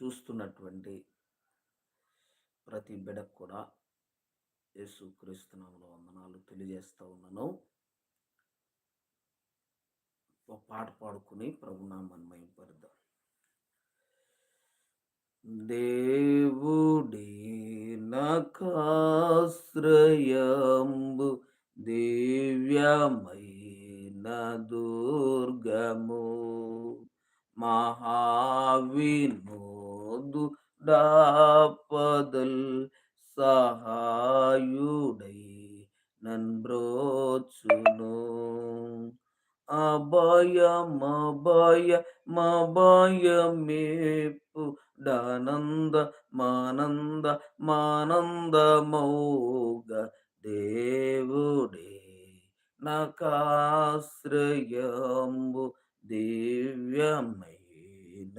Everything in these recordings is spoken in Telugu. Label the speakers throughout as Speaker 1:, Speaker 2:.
Speaker 1: చూస్తున్నటువంటి ప్రతి బిడకు కూడా యేసు క్రీస్తునామలో వందనాలు తెలియజేస్తూ ఉన్నాను. ఒక పాట పాడుకుని ప్రభునామాన్ని దేవుడి దేవుడే నకాశ్రయంబు దివ్యమైన దుర్గము మహావిను డాపదల్ సహాయుడై నన్ బ్రోచును అభయమభయ మభయమేపు డానంద మానంద మానందమౌగ దేవుడే నకాశ్రయంబు దివ్యమే.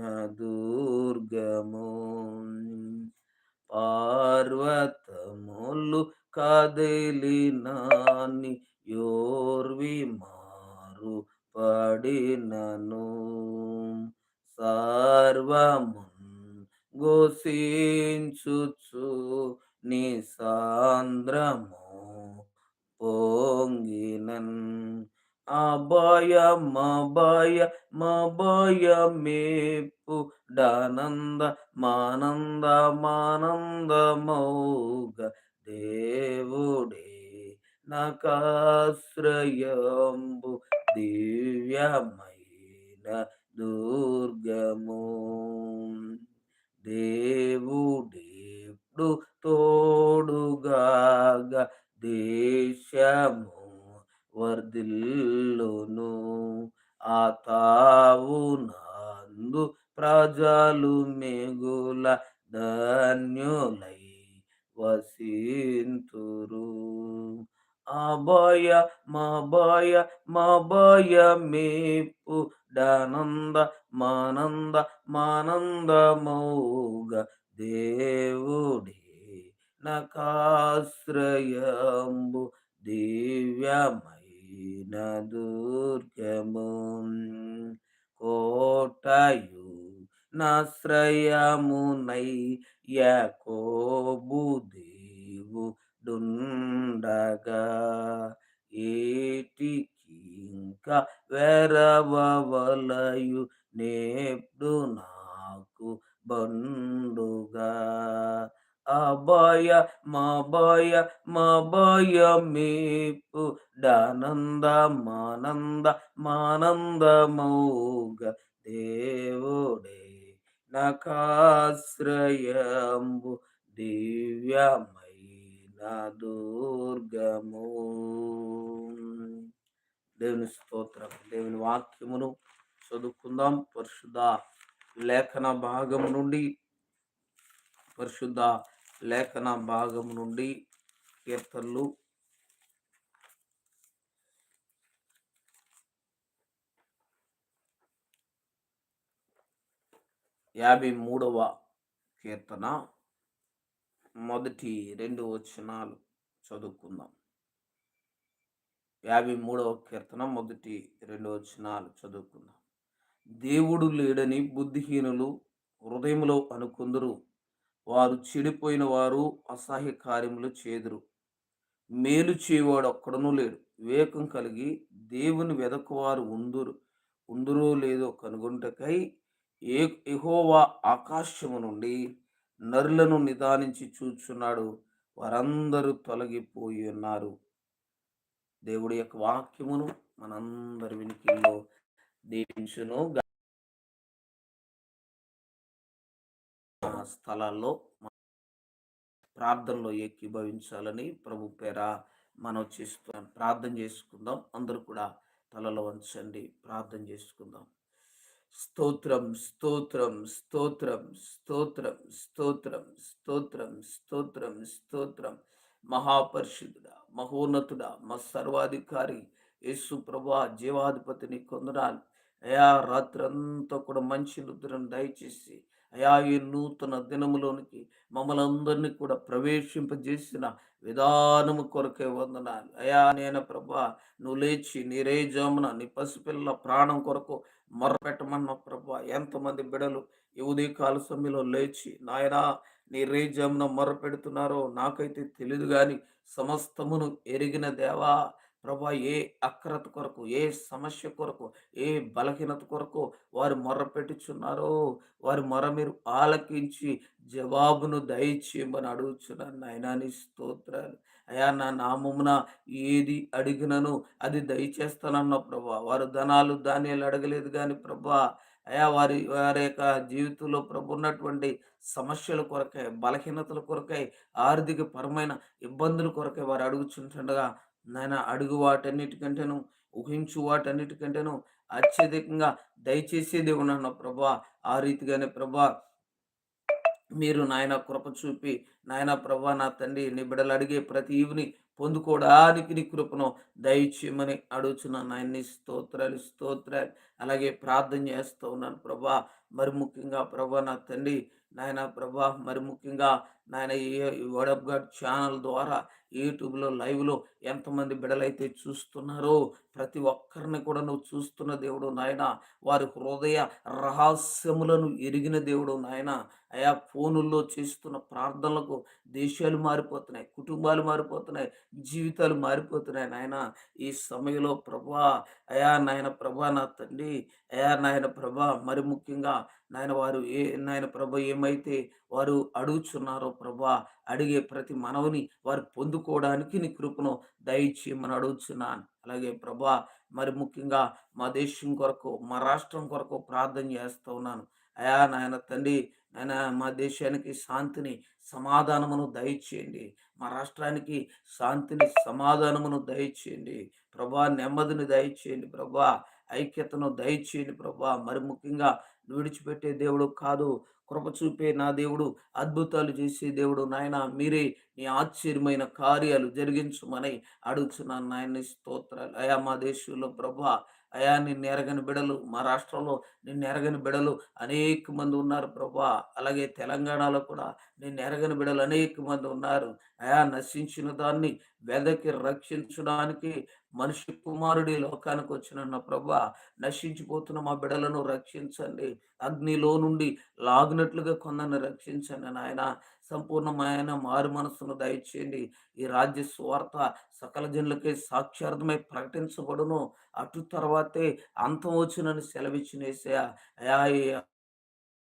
Speaker 1: దుర్గము పార్వతములు కదిలినాని యోర్వి మారు పడినను. సర్వమున్ గోసించుచు నీ సాంద్రము పొంగినన్. అభయ మభయ మభయ మేపు డానంద మానంద మానందమౌగ దేవుడే నకాశ్రయంబు దివ్యమైన దుర్గము. దేవుడేప్పుడు తోడుగాగ దేశము వర్ధిల్లును ఆ తావు నందు ప్రజలు మిగుల ధన్యులై వసింతురు. అభయ మభయ మభయ మేపు డానంద మానంద మానందమౌగ దేవుడే. నకాశ్రయంబు దివ్యమైన దుర్గము కోటయు నాశ్రయమునై యకోబు దేవు డుండగా. ఏటికి ఇంకా వెరవలయు నేప్డు నాకు బండుగా. అభయ మభయ మభయ మేపు డానంద మానంద మానందమౌగ దేవుడే. నకాశ్రయంబు దివ్యమైన దుర్గము. దేవుని స్తోత్రం దేవుని వాక్యమును చదువుకుందాం. పరిశుద్ధ లేఖన భాగం నుండి పరిశుద్ధ లేఖన భాగం నుండి కీర్తనలు. యాభై మూడవ కీర్తన. మొదటి రెండు వచనాలు చదువుకుందాం. యాభై మూడవ కీర్తన మొదటి రెండు వచనాలు చదువుకుందాం. దేవుడు లేడని బుద్ధిహీనులు హృదయంలో అనుకుందరు. వారు చెడిపోయిన వారు అసహ్య కార్యములు చేదురు. మేలు చేయవాడు ఒక్కడనూ లేడు. వివేకం కలిగి దేవుని వెదకువారు ఉందురు. ఉందురో లేదో కనుగొంటకై ఏ ఎహోవా ఆకాశము నుండి నరులను నిదానించి చూచున్నాడు. వారందరూ తొలగిపోయి ఉన్నారు. దేవుడి యొక్క వాక్యమును మనందరి వినికిల్లో దీవించును. స్థలాల్లో ప్రార్థనలో ఏకీభవించాలని ప్రభు పేర మనం చేస్తున్నాం. ప్రార్థన చేసుకుందాం. అందరూ కూడా తలలో వంచండి. ప్రార్థన చేసుకుందాం. స్తోత్రం స్తోత్రం స్తోత్రం స్తోత్రం స్తోత్రం స్తోత్రం స్తోత్రం స్తోత్రం. మహాపరిశుద్ధుడ మహోన్నతుడా మా సర్వాధికారి యేసు ప్రభా జీవాధిపతిని కొందనాలు. అయా రాత్రంతా కూడా మంచి నిద్రను దయచేసి అయా ఈ నూతన దినములోనికి మమ్మల్ని అందరినీ కూడా ప్రవేశింపజేసిన విధానము కొరకే వందనాలు. అయా నేను ప్రభా నువ్వు లేచి నీరే జామున నీ పసిపిల్ల ప్రాణం కొరకు మొరపెట్టమన్న ప్రభా. ఎంతమంది బిడలు ఈ ఉదయకాల సమయంలో లేచి నాయనా నీ రేజమున మొరపెడుతున్నారో నాకైతే తెలియదు కానీ సమస్తమును ఎరిగిన దేవా ప్రభా ఏ అక్రత కొరకు ఏ సమస్య కొరకు ఏ బలహీనత కొరకు వారు మొర్ర పెట్టుచున్నారో వారి మొర మీరు ఆలకించి జవాబును దయచేయమని అడుగుచున్నాను నాయనా నీ స్తోత్రాలు. అయా నా నామమున ఏది అడిగినను అది దయచేస్తానన్న ప్రభా. వారు ధనాలు ధాన్యాలు అడగలేదు కానీ ప్రభా అయా వారి వారి యొక్క జీవితంలో ప్రభు ఉన్నటువంటి సమస్యల కొరకై బలహీనతల కొరకై ఆర్థిక పరమైన ఇబ్బందుల కొరకై వారు అడుగుచుంటుండగా నాయన అడుగు వాటన్నిటికంటేను ఊహించు వాటన్నిటికంటేను అత్యధికంగా దయచేసి దేవుడు ప్రభా. ఆ రీతిగానే ప్రభా మీరు నాయన కృప చూపి నాయన ప్రభా నా తండ్రి నీ బిడ్డలు అడిగే ప్రతి ఈవిని పొందుకోవడానికి నీ కృపను దయచేయమని అడుగుచున్నాను నాయన్ని. స్తోత్రాలు స్తోత్రాలు. అలాగే ప్రార్థన చేస్తూ ఉన్నాను ప్రభా. మరి ముఖ్యంగా ప్రభా నా తండ్రి నాయన ప్రభా మరి ముఖ్యంగా నాయన ఈ వడప్ గాడ్ ఛానల్ ద్వారా యూట్యూబ్లో లైవ్లో ఎంతమంది బిడలైతే చూస్తున్నారో ప్రతి ఒక్కరిని కూడా నువ్వు చూస్తున్న దేవుడు నాయన. వారి హృదయ రహస్యములను ఎరిగిన దేవుడు నాయన. అయా ఫోనుల్లో చేస్తున్న ప్రార్థనలకు దేశాలు మారిపోతున్నాయి కుటుంబాలు మారిపోతున్నాయి జీవితాలు మారిపోతున్నాయి నాయన. ఈ సమయంలో ప్రభా అయా నాయన ప్రభా నా తండ్రి అయా నాయన ప్రభా మరి ముఖ్యంగా నాయన వారు ఏ నాయన ప్రభ ఏమైతే వారు అడుగుచున్నారో ప్రభా అడిగే ప్రతి మనవుని వారు పొందుకోవడానికి నీ కృపను దయచేయమని అడుగుచున్నాను. అలాగే ప్రభా మరి ముఖ్యంగా మా దేశం కొరకు మా రాష్ట్రం కొరకు ప్రార్థన చేస్తూ ఉన్నాను. అయా నాయన తండ్రి నాయన మా దేశానికి శాంతిని సమాధానమును దయచేయండి. మా రాష్ట్రానికి శాంతిని సమాధానమును దయచేయండి. ప్రభా నెమ్మదిని దయచేయండి ప్రభా ఐక్యతను దయచేయండి ప్రభా. మరి ముఖ్యంగా విడిచిపెట్టే దేవుడు కాదు. కృప చూపే నా దేవుడు అద్భుతాలు చేసే దేవుడు నాయన. మీరే నీ ఆశ్చర్యమైన కార్యాలు జరిగించమని అడుగుతున్నాను నాయన స్తోత్రాలు. అయా మా దేశంలో ప్రభా అయా నిన్ను ఎరగని బిడలు మా రాష్ట్రంలో నిన్ను ఎరగని బిడలు అనేక మంది ఉన్నారు ప్రభా. అలాగే తెలంగాణలో కూడా నిన్ను ఎరగని బిడలు అనేక మంది ఉన్నారు. అయా నశించిన దాన్ని వెదకి రక్షించడానికి మనిషి కుమారుడి లోకానికి వచ్చిన ప్రభా నశించిపోతున్న మా బిడలను రక్షించండి. అగ్నిలో నుండి లాగినట్లుగా కొందరిని రక్షించండి నాయన. సంపూర్ణమైన మారు మనస్సును దయచేయండి. ఈ రాజ్య స్వార్థ సకల జనులకే సాక్షార్థమై ప్రకటించబడును. అటు తర్వాతే అంతం వచ్చినని సెలవిచ్చినేసే అయా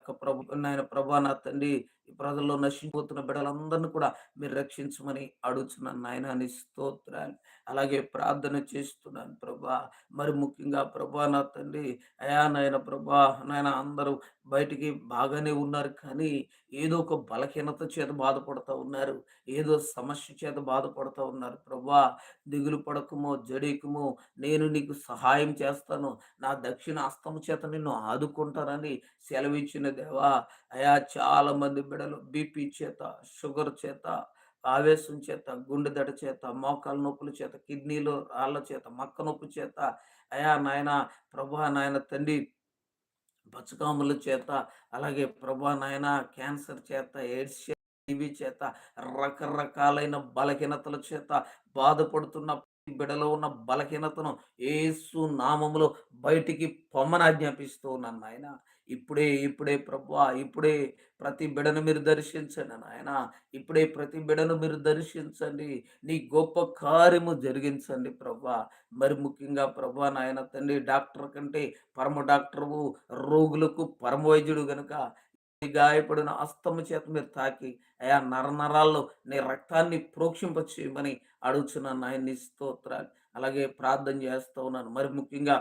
Speaker 1: ప్రభు నాయన ప్రభా నా తండ్రి ఈ ప్రజల్లో నశించిపోతున్న బిడ్డలందరినీ కూడా మీరు రక్షించమని అడుగుతున్నాను నాయన అని స్తోత్రాలు అలాగే ప్రార్థన చేస్తున్నాను ప్రభా. మరి ముఖ్యంగా ప్రభా నా తండ్రి అయా నాయన ప్రభా నాయన అందరూ బయటికి బాగానే ఉన్నారు కానీ ఏదో ఒక బలహీనత చేత బాధపడుతూ ఉన్నారు. ఏదో సమస్య చేత బాధపడుతూ ఉన్నారు ప్రభా. దిగులు పడకమో జడేకమో నేను నీకు సహాయం చేస్తాను. నా దక్షిణ అస్తము చేత నిన్ను ఆదుకుంటానని సెలవిచ్చిన దేవా. అయా చాలా మంది బిడ్డలు బీపీ చేత షుగర్ చేత ఆవేశం చేత గుండె దడ చేత మోకాల నొప్పుల చేత కిడ్నీలు రాళ్ళ చేత మక్క నొప్పి చేత అయా నాయన ప్రభా నాయన తండ్రి పచ్చకాముల చేత అలాగే ప్రభా నాయన క్యాన్సర్ చేత ఎయిడ్స్ టీవీ చేత రకరకాలైన బలహీనతల చేత బాధపడుతున్న బిడలో ఉన్న బలహీనతను ఏసు నామములో బయటికి పొమ్మని ఆజ్ఞాపిస్తూ ఉన్నాను నాయన. ఇప్పుడే ఇప్పుడే ప్రభా ఇప్పుడే ప్రతి బిడను మీరు దర్శించండి నాయన. ఇప్పుడే ప్రతి బిడను మీరు దర్శించండి. నీ గొప్ప కార్యము జరిగించండి ప్రభా మరి ముఖ్యంగా ప్రభా నాయన తండ్రి డాక్టర్ కంటే పరమ డాక్టరు రోగులకు పరమ వైద్యుడు గనుక గాయపడిన అస్తము చేత మీరు తాకి అయా నరనరాల్లో నీ రక్తాన్ని ప్రోక్షింప చేయమని అడుగుచున్నాను నాయన నీ స్తోత్రాలు. అలాగే ప్రార్థన చేస్తూ ఉన్నాను. మరి ముఖ్యంగా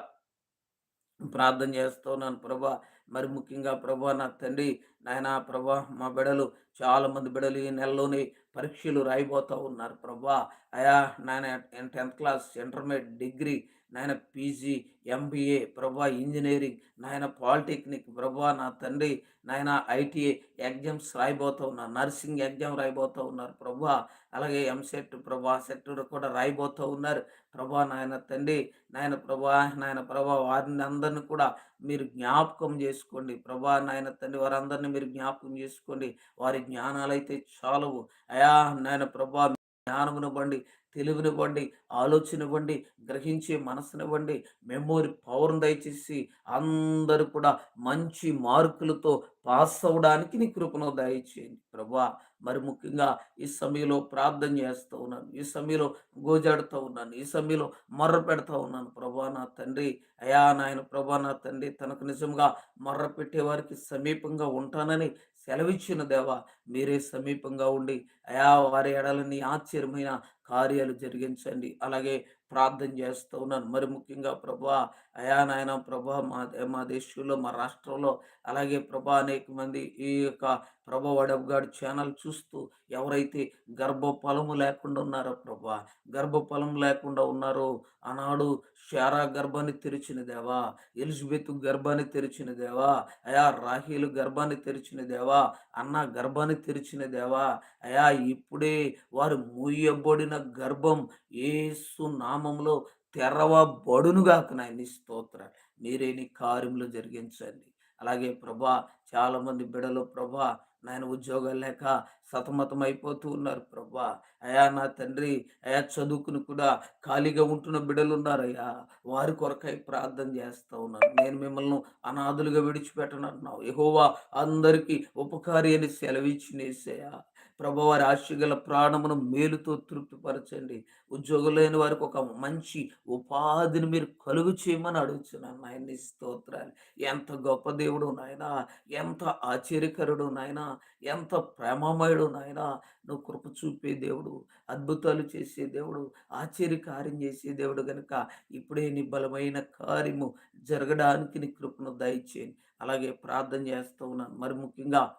Speaker 1: ప్రార్థన చేస్తూ ఉన్నాను ప్రభా మరి ముఖ్యంగా ప్రభా నా తండ్రి నాయన ప్రభా మా బిడలు చాలామంది బిడలు ఈ నెలలోనే పరీక్షలు రాయిపోతూ ఉన్నారు ప్రభా. అయా నాయన టెన్త్ క్లాస్ ఇంటర్మీడియట్ డిగ్రీ నాయన పీజీ ఎంబీఏ ప్రభా ఇంజనీరింగ్ నాయన పాలిటెక్నిక్ ప్రభా నా తండ్రి నాయన ఐటీఐ ఎగ్జామ్స్ రాయిపోతూ ఉన్నారు నర్సింగ్ ఎగ్జామ్ రాయిపోతూ ఉన్నారు ప్రభా. అలాగే ఎంసెట్ ప్రభా సెట్ కూడా రాయిపోతూ ఉన్నారు ప్రభా నాయన తండ్రి నాయన ప్రభా నాయన ప్రభా వారిని అందరిని కూడా మీరు జ్ఞాపకం చేసుకోండి. ప్రభా నాయన తండ్రి వారందరినీ మీరు జ్ఞాపకం చేసుకోండి. వారి జ్ఞానాలు అయితే చాలవు. అయా నాయన ప్రభా జ్ఞానమును బండి తెలివినివ్వండి ఆలోచనివ్వండి గ్రహించే మనసునివ్వండి మెమోరీ పవర్ని దయచేసి అందరూ కూడా మంచి మార్కులతో పాస్ అవ్వడానికి నీ కృపను దయచేయండి. ప్రభా మరి ముఖ్యంగా ఈ సమయంలో ప్రార్థన చేస్తూ ఉన్నాను. ఈ సమయంలో గోజాడుతూ ఉన్నాను. ఈ సమయంలో మర్ర పెడతా ఉన్నాను. ప్రభా నా తండ్రి అయా నాయన ప్రభా నా తండ్రి తనకు నిజంగా మర్ర పెట్టేవారికి సమీపంగా ఉంటానని సెలవిచ్చిన దేవా మీరే సమీపంగా ఉండి అయా వారి ఎడలని ఆశ్చర్యమైన కార్యాలు జరిగించండి. అలాగే ప్రార్థన చేస్తూ ఉన్నాను. మరి ముఖ్యంగా ప్రభా అయా నాయన ప్రభా మా మా దేశంలో మా రాష్ట్రంలో అలాగే ప్రభా అనేక మంది ఈ యొక్క ప్రభా వడబ్గాడ్ ఛానల్ చూస్తూ ఎవరైతే గర్భఫలము లేకుండా ఉన్నారో ప్రభా గర్భఫలం లేకుండా ఉన్నారో ఆనాడు షారా గర్భాన్ని తెరిచిన దేవా ఎలిజబెత్ గర్భాన్ని తెరిచిన దేవా అయా రాహీలు గర్భాన్ని తెరిచిన దేవా అన్న గర్భాన్ని తెరిచిన దేవా అయా ఇప్పుడే వారు మూయబడిన గర్భం ఏసు నామంలో తెరవబడునుగాక నాయన స్తోత్ర మీరే నీ కార్యములు జరిగించండి. అలాగే ప్రభా చాలామంది బిడలు ప్రభా నాయన ఉద్యోగాలు లేక సతమతం అయిపోతూ ఉన్నారు ప్రభా. అయా నా తండ్రి అయా చదువుకుని కూడా ఖాళీగా ఉంటున్న బిడ్డలు ఉన్నారయ్యా. వారి కొరకై ప్రార్థన చేస్తూ ఉన్నాను. నేను మిమ్మల్ని అనాథులుగా విడిచిపెట్టనంటున్నావు ఎహోవా అందరికీ ఉపకారి అని సెలవిచ్చినేసయ్యా. ప్రభావారి ఆశగల ప్రాణమును మేలుతో తృప్తిపరచండి. ఉద్యోగం లేని వారికి ఒక మంచి ఉపాధిని మీరు కలుగు చేయమని అడుగుతున్నాను నాయన స్తోత్రాలు. ఎంత గొప్ప దేవుడు నాయన ఎంత ఆశ్చర్యకరుడు నాయన ఎంత ప్రేమమయుడు నాయన. నువ్వు కృప చూపే దేవుడు అద్భుతాలు చేసే దేవుడు ఆశ్చర్య కార్యం చేసే దేవుడు కనుక ఇప్పుడే నీ బలమైన కార్యము జరగడానికి నీ కృపను దయచేయండి. అలాగే ప్రార్థన చేస్తూ ఉన్నాను. మరి ముఖ్యంగా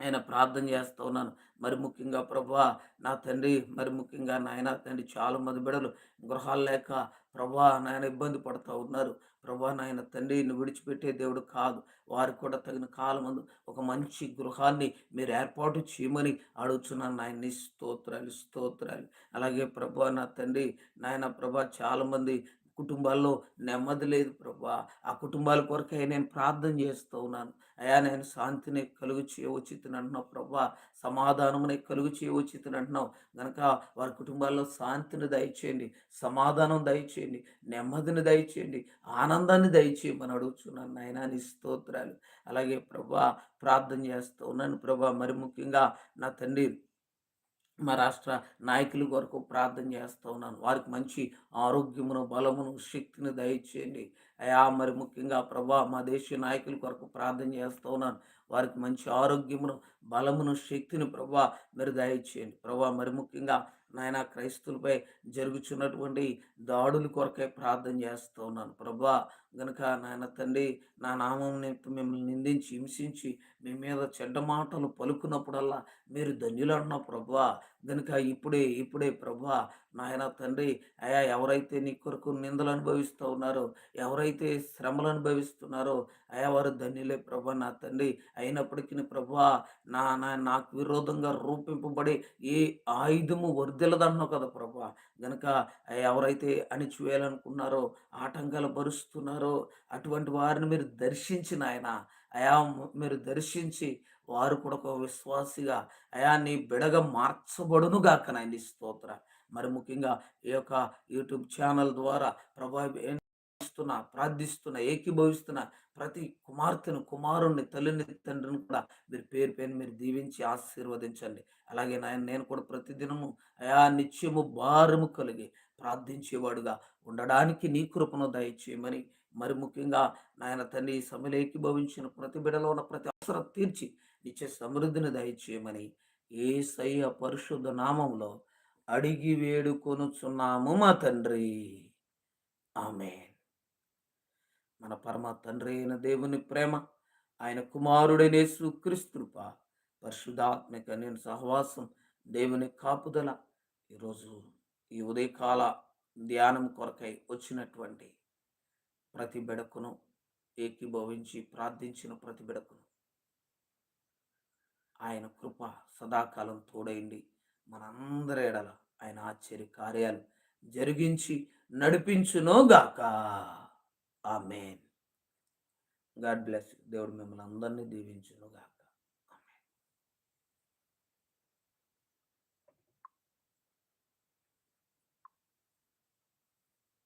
Speaker 1: ఆయన ప్రార్థన చేస్తూ ఉన్నాను. మరి ముఖ్యంగా ప్రభా నా తండ్రి మరి ముఖ్యంగా నాయన తండ్రి చాలా మంది బిడలు గృహాలు లేక ప్రభా నాయన ఇబ్బంది పడుతూ ఉన్నారు. ప్రభా నాయన తండ్రిని విడిచిపెట్టే దేవుడు కాదు. వారికి కూడా తగిన కాలం ముందు ఒక మంచి గృహాన్ని మీరు ఏర్పాటు చేయమని అడుగుతున్నాను నాయన్ని స్తోత్రాలు స్తోత్రాలు. అలాగే ప్రభా నా తండ్రి నాయన ప్రభా చాలామంది కుటుంబాల్లో నెమ్మది లేదు ప్రభా. ఆ కుటుంబాల కొరకై నేను ప్రార్థన చేస్తూ ఉన్నాను. అయా నేను శాంతిని కలుగు చేయవచ్చితని అంటున్నావు. ప్రభా సమాధానముని కలుగు చేయవచ్చితని అంటున్నావు. కనుక వారి కుటుంబాల్లో శాంతిని దయచేయండి సమాధానం దయచేయండి నెమ్మదిని దయచేయండి ఆనందాన్ని దయచేయమని అడుగుతున్నాను నాయన నీ స్తోత్రాలు. అలాగే ప్రభా ప్రార్థన చేస్తూ ఉన్నాను. ప్రభా మరి ముఖ్యంగా నా తండ్రి మా రాష్ట్ర నాయకుల కొరకు ప్రార్థన చేస్తూ ఉన్నాను. వారికి మంచి ఆరోగ్యమును బలమును శక్తిని దయచేయండి. అయా మరి ముఖ్యంగా ప్రభా మా దేశీయ నాయకుల కొరకు ప్రార్థన చేస్తూ ఉన్నాను. వారికి మంచి ఆరోగ్యమును బలమును శక్తిని ప్రభా మీరు దయచేయండి. ప్రభా మరి ముఖ్యంగా నాయన క్రైస్తులపై జరుగుచున్నటువంటి దాడుల కొరకే ప్రార్థన చేస్తూ ఉన్నాను. ప్రభా గనుక నాయన తండ్రి నా నామం మిమ్మల్ని నిందించి హింసించి మీ మీద చెడ్డ మాటలు పలుకున్నప్పుడల్లా మీరు ధన్యులు ప్రభా గనుక ఇప్పుడే ఇప్పుడే ప్రభా నాయన తండ్రి అయా ఎవరైతే నీ కొరకు నిందలు అనుభవిస్తూ ఉన్నారో ఎవరైతే శ్రమలు అనుభవిస్తున్నారో అయా వారు ధన్యులే ప్రభా నా తండ్రి. అయినప్పటికీ ప్రభా నా నా నాకు విరోధంగా రూపింపబడే ఏ ఆయుధము వర్దిలదన్నావు కదా ప్రభా గనక ఎవరైతే అణిచివేయాలనుకున్నారో ఆటంకాలు పరుస్తున్నారో అటువంటి వారిని మీరు దర్శించిన ఆయన అయా మీరు దర్శించి వారు కూడా ఒక విశ్వాసిగా అయా నీ బిడగ మార్చబడును గాక నాయన స్తోత్ర. మరి ముఖ్యంగా ఈ యొక్క యూట్యూబ్ ఛానల్ ద్వారా ప్రభావిస్తున్న ప్రార్థిస్తున్న ఏకీభవిస్తున్న ప్రతి కుమార్తెను కుమారుణ్ణి తల్లిని తండ్రిని కూడా మీరు పేరు పేరు మీరు దీవించి ఆశీర్వదించండి. అలాగే నాయన నేను కూడా ప్రతిదినము అయా నిత్యము భారము కలిగి ప్రార్థించేవాడుగా ఉండడానికి నీ కృపను దయచేయమని మరి ముఖ్యంగా నాయన తండ్రి సమలేకి భవించిన ప్రతి బిడలో ఉన్న ప్రతి అవసరం తీర్చి నిత్య సమృద్ధిని దయచేయమని ఏ సయ్య పరిశుద్ధ నామంలో అడిగి వేడుకొనుచున్నాము మా తండ్రి. ఆమె మన పరమ తండ్రి అయిన దేవుని ప్రేమ ఆయన కుమారుడైన క్రీస్తుప పరిశుద్ధాత్మిక నేను సహవాసం దేవుని కాపుదల ఈరోజు ఈ ఉదయకాల ధ్యానం కొరకై వచ్చినటువంటి ప్రతి బిడకును ఏకీభవించి ప్రార్థించిన ప్రతి బిడకును. ఆయన కృప సదాకాలం తోడైంది మనందరి ఎడల ఆయన ఆశ్చర్య కార్యాలు జరిగించి నడిపించునోగాక ఆమెన్. గాడ్ బ్లెస్ దేవుడు మిమ్మల్ని అందరినీ దీవించునుగా